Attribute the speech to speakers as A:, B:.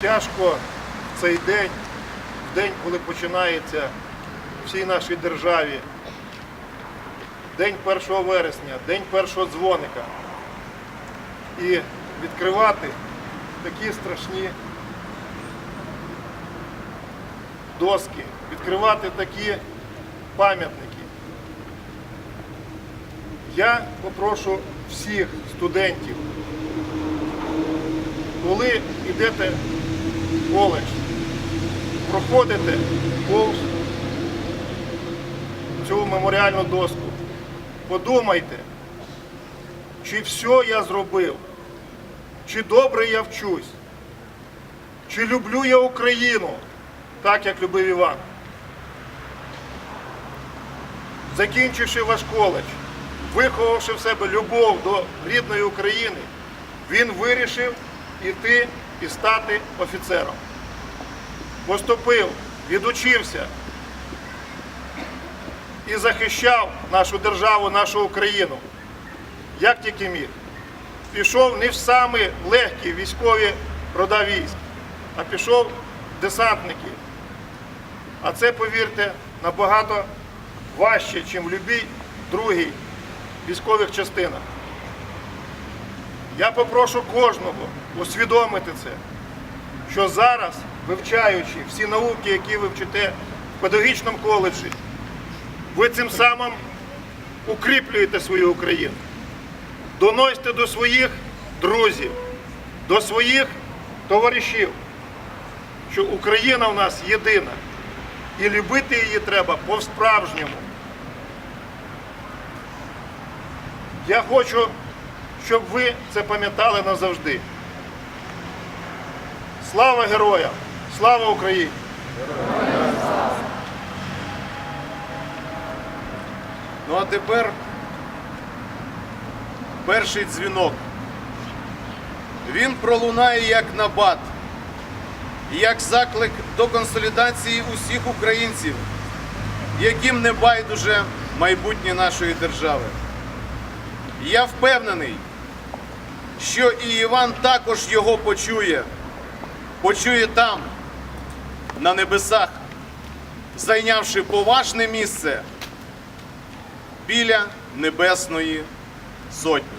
A: Тяжко в цей день, в день, коли починається всій нашій державі, день 1 вересня, день першого дзвоника. І відкривати такі страшні доски, відкривати такі пам'ятники. Я попрошу всіх студентів, коли йдете коледж, проходите повз цю меморіальну доску, подумайте, чи все я зробив, чи добре я вчусь, чи люблю я Україну, так як любив Іван. Закінчивши ваш коледж, виховавши в себе любов до рідної України, він вирішив іти і стати офіцером. Поступив, відучився і захищав нашу державу, нашу Україну, як тільки міг. Пішов не в самі легкі військові рода військ, а пішов в десантники. А це, повірте, набагато важче, ніж в будь-якій другій військових частинах. Я попрошу кожного усвідомити це, що зараз, вивчаючи всі науки, які ви вчите в педагогічному коледжі, ви цим самим укріплюєте свою Україну. Доносьте до своїх друзів, до своїх товаришів, що Україна в нас єдина. І любити її треба по-справжньому. Я хочу, щоб ви це пам'ятали назавжди. Слава героям! Слава Україні!
B: Ну а тепер перший дзвінок. Він пролунає як набат, як заклик до консолідації усіх українців, яким не байдуже майбутнє нашої держави. Я впевнений, що і Іван також його почує, почує там, на небесах, зайнявши поважне місце біля Небесної Сотні.